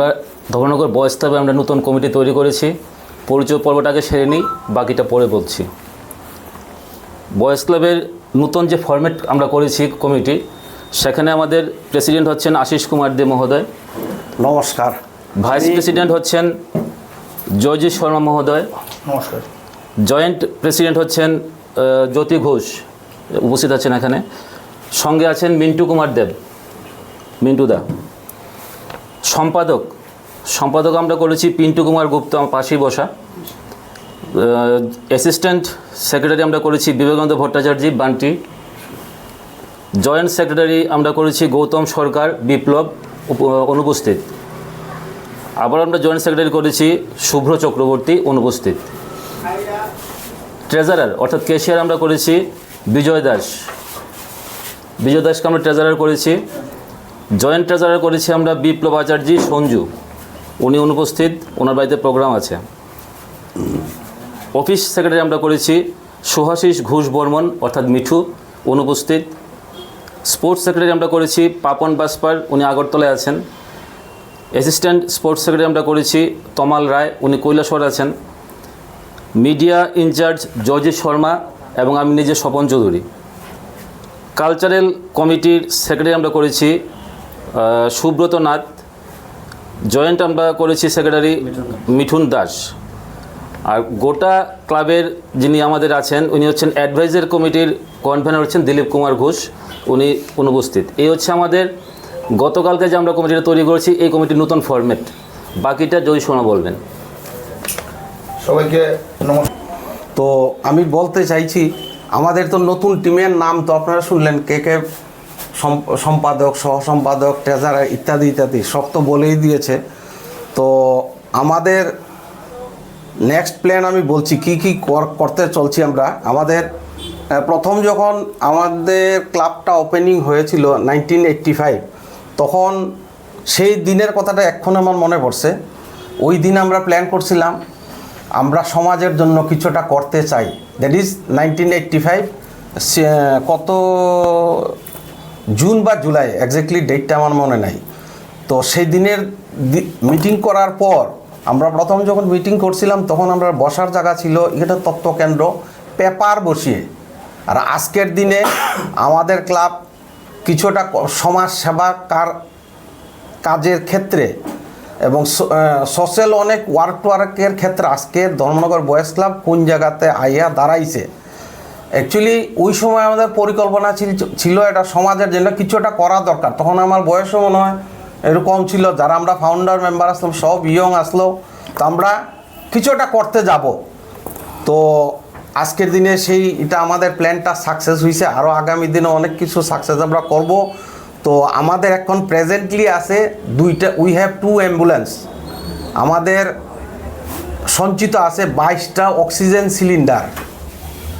আমরা ধর্মনগর বয়স ক্লাবে আমরা নতুন কমিটি তৈরি করেছি। পরিচয় পর্বটাকে সেরে নিই বাকিটা পরে বলছি। বয়স ক্লাবের নতুন যে ফরম্যাট আমরা করেছি কমিটি সেখানে আমাদের প্রেসিডেন্ট হচ্ছেন আশিস কুমার দে মহোদয়। নমস্কার। ভাইস প্রেসিডেন্ট হচ্ছেন জয়জিৎ শর্মা মহোদয়। নমস্কার। জয়েন্ট প্রেসিডেন্ট হচ্ছেন জ্যোতি ঘোষ উপস্থিত আছেন এখানে। সঙ্গে আছেন মিন্টু কুমার দেব। মিন্টু দা। সম্পাদক সম্পাদক আমরা করেছি পিন্টু কুমার গুপ্ত আমার পাশেই বসা। অ্যাসিস্ট্যান্ট সেক্রেটারি আমরা করেছি বিবেকানন্দ ভট্টাচার্য, বান্টি। জয়েন্ট সেক্রেটারি আমরা করেছি গৌতম সরকার, বিপ্লব অনুপস্থিত। আবার আমরা জয়েন্ট সেক্রেটারি করেছি শুভ্র চক্রবর্তী অনুপস্থিত। ট্রেজারার অর্থাৎ কেশিয়ার আমরা করেছি বিজয় দাস। বিজয় দাসকে আমরা ট্রেজারার করেছি। জয়েন্ট ট্রেজারার করেছি আমরা বিপ্লব আচার্য সঞ্জু। উনি অনুপস্থিত, ওনার বাড়িতে প্রোগ্রাম আছে। অফিস সেক্রেটারি আমরা করেছি সুহাশিস ঘোষ বর্মন, অর্থাৎ মিঠু, অনুপস্থিত। স্পোর্টস সেক্রেটারি আমরা করেছি পাপন বাসপার, উনি আগরতলায় আছেন। অ্যাসিস্ট্যান্ট স্পোর্টস সেক্রেটারি আমরা করেছি তমাল রায়, উনি কৈলাসর আছেন। মিডিয়া ইনচার্জ জয়জিৎ শর্মা এবং আমি নিজে স্বপন চৌধুরী। কালচারাল কমিটির সেক্রেটারি আমরা করেছি সুব্রত নাথ জয়েন্ট আমরা করেছি সেক্রেটারি মিঠুন দাস। আর গোটা ক্লাবের যিনি আমাদের আছেন উনি হচ্ছেন অ্যাডভাইজার কমিটির কনভেনার হচ্ছেন দিলীপ কুমার ঘোষ উনি অনুপস্থিত। এই হচ্ছে আমাদের গতকালকে যে আমরা কমিটিটা তৈরি করেছি এই কমিটির নতুন ফরম্যাট বাকিটা জয় শোনা বলবেন। সবাইকে নমস্কার। তো আমি বলতে চাইছি আমাদের তো নতুন টিমের নাম তো আপনারা শুনলেন কে কে সম্পাদক সহ সম্পাদক ট্রেজারার ইত্যাদি ইত্যাদি সব তো বলেই দিয়েছে। তো আমাদের নেক্সট প্ল্যান আমি বলছি, কি কি কর- করতে চলছি আমরা? আমাদের প্রথম যখন আমাদের ক্লাবটা ওপেনিং হয়েছিল নাইনটিন এইট্টি ফাইভ তখন সেই দিনের কথাটা এখন আমার মনে পড়ছে। ওই দিন আমরা প্ল্যান করছিলাম, আমরা সমাজের জন্য কিছুটা করতে চাই। দ্যাট ইজ নাইনটিন ফাইভ কত জুন বা জুলাই এক্স্যাক্টলি ডেটটা আমার মনে নাই। তো সেই দিনের মিটিং করার পর আমরা প্রথম যখন মিটিং করছিলাম, তখন আমরা বসার জায়গা ছিল, এটা তত্ত্বকেন্দ্র, পেপার বসিয়ে। আর আজকের দিনে আমাদের ক্লাব কিছুটা সমাজ সেবা কার কাজের ক্ষেত্রে এবং সোশ্যাল অনেক ওয়ার্ক ওয়ার্কের ক্ষেত্রে আজকে ধর্মনগর বয়েস ক্লাব কোন জায়গাতে আইয়া দাঁড়াইছে অ্যাকচুয়ালি ওই সময় আমাদের পরিকল্পনা ছিল ছিল এটা সমাজের জন্য কিছুটা করা দরকার। তখন আমার বয়সও মনে হয় এরকম ছিল। যারা আমরা ফাউন্ডার মেম্বার আসলাম, সব ইয়ং আসলো। তো আমরা কিছুটা করতে যাব। তো আজকের দিনে সেই এটা আমাদের প্ল্যানটা সাকসেস হয়েছে আরও আগামী দিনে অনেক কিছু সাকসেস আমরা করব। তো আমাদের এখন প্রেজেন্টলি আছে দুইটা উই হ্যাভ টু অ্যাম্বুলেন্স আমাদের সঞ্চিত আছে বাইশটা অক্সিজেন সিলিন্ডার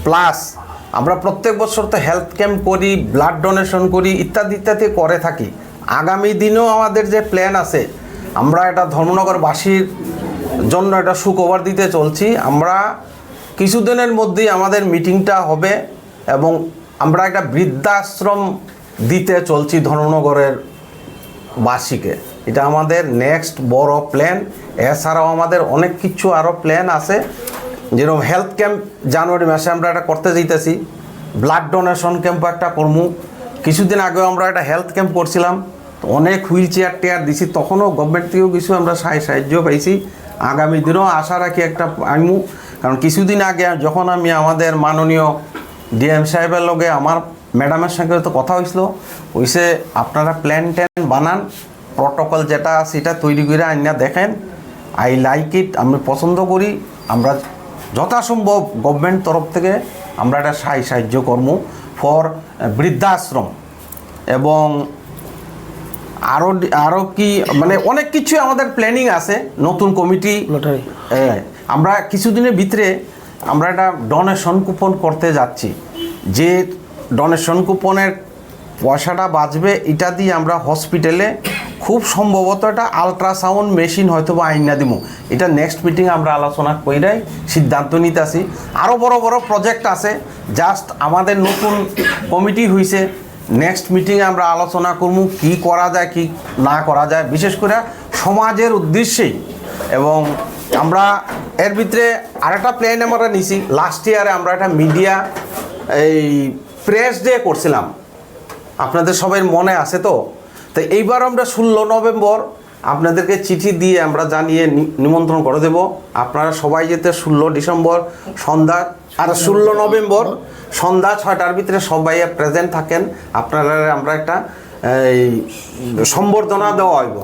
প্লাস আমরা প্রত্যেক বছর তো হেলথ ক্যাম্প করি, ব্লাড ডোনেশন করি, ইত্যাদি ইত্যাদি করে থাকি। আগামী দিনেও আমাদের যে প্ল্যান আছে, আমরা এটা ধর্মনগরবাসীর জন্য একটা সুখবর দিতে চলছি। আমরা কিছুদিনের মধ্যেই আমাদের মিটিংটা হবে এবং আমরা একটা বৃদ্ধাশ্রম দিতে চলছি ধর্মনগরের বার্ষিকে এটা আমাদের নেক্সট বড় প্ল্যান এছাড়াও আমাদের অনেক কিছু আরও প্ল্যান আছে। যেরকম হেলথ ক্যাম্প জানুয়ারি মাসে আমরা এটা করতে যেতেছি ব্লাড ডোনেশন ক্যাম্প একটা করমু। কিছুদিন আগেও আমরা একটা হেলথ ক্যাম্প করছিলাম। তো অনেক হুইল চেয়ার টেয়ার দিছি। তখনও গভর্নমেন্ট থেকেও কিছু আমরা সাহায্য সাহায্য পাইছি। আগামী দিনেও আশা রাখি একটা আইমু কারণ কিছুদিন আগে যখন আমি আমাদের মাননীয় ডিএম সাহেবের লগে আমার ম্যাডামের সঙ্গে তো কথা হয়েছিল হইছে আপনারা প্ল্যান ট্যান বানান। প্রটোকল যেটা সেটা তৈরি করে আইনা দেখেন। আই লাইক ইট আমি পছন্দ করি। আমরা যথাসম্ভব গভর্নমেন্ট তরফ থেকে আমরা একটা সাহায্য সাহায্য কর্ম ফর বৃদ্ধাশ্রম এবং আরও আরও কি মানে অনেক কিছু আমাদের প্ল্যানিং আছে নতুন কমিটি আমরা কিছুদিনের ভিতরে আমরা একটা ডোনেশন কুপন করতে যাচ্ছি। যে ডোনেশন কুপনের পয়সাটা বাঁচবে এটা দিয়ে আমরা হসপিটালে খুব সম্ভবত এটা আলট্রাসাউন্ড মেশিন হয়তো বা আইনা দিব এটা নেক্সট মিটিং আমরা আলোচনা কইরাই, সিদ্ধান্ত নিতেছি। আরও বড় বড় প্রজেক্ট আছে জাস্ট আমাদের নতুন কমিটি হয়েছে নেক্সট মিটিংয়ে আমরা আলোচনা করব কি করা যায়, কি না করা যায়। বিশেষ করে সমাজের উদ্দেশ্যেই। এবং আমরা এর ভিতরে আরেকটা প্ল্যান আমরা নিছি। লাস্ট ইয়ারে আমরা একটা মিডিয়া এই প্রেস ডে করছিলাম। আপনাদের সবাই মনে আছে তো? তো এইবার আমরা ষোলো নভেম্বর আপনাদেরকে চিঠি দিয়ে আমরা জানিয়ে নিমন্ত্রণ করে দেব। আপনারা সবাই যেতে ষোলো ডিসেম্বর সন্ধ্যা, আর ষোলো নভেম্বর সন্ধ্যা ছয়টার ভিতরে সবাই প্রেজেন্ট থাকেন। আপনারা আমরা একটা, এই, সম্বর্ধনা দেওয়া হইব।